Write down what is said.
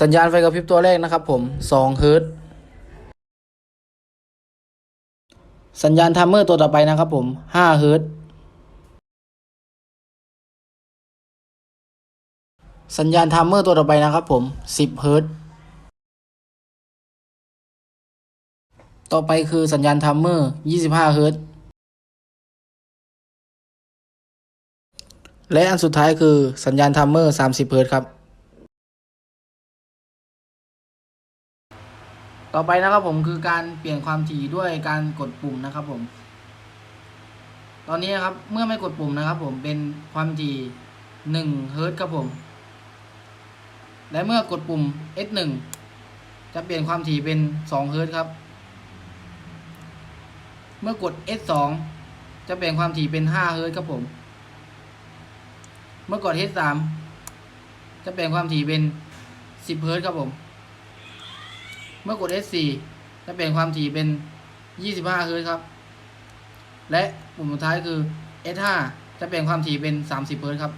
สัญญาณไฟกระพริบตัวแรกนะครับผม2เฮิร์ตสัญญาณทัมเมอร์ตัวต่อไปนะครับผม5เฮิร์ตสัญญาณทัมเมอร์ตัวต่อไปนะครับผม10เฮิร์ตต่อไปคือสัญญาณทัมเมอร์25เฮิร์ตและอันสุดท้ายคือสัญญาณทัมเมอร์30เฮิร์ตครับ ต่อไปนะครับผมคือการเปลี่ยนความถี่ด้วยการกดปุ่มนะครับผม ตอนนี้นะครับเมื่อไม่กดปุ่มนะครับ ผมเป็นความถี่1เฮิร์ตครับผม และเมื่อกดปุ่ม S1 จะเปลี่ยนความถี่เป็น2เฮิร์ตครับ เมื่อกด S2 จะเปลี่ยนความถี่เป็น5เฮิร์ตครับผม เมื่อกด S3 จะเปลี่ยนความถี่เป็น10เฮิร์ตครับผม มื่อกด S4 จะเปลี่ยนความถี่เป็น 25เฮิรตครับ และปุ่มสุดท้ายคือ S5 จะเปลี่ยนความถี่เป็น 30เฮิรตครับ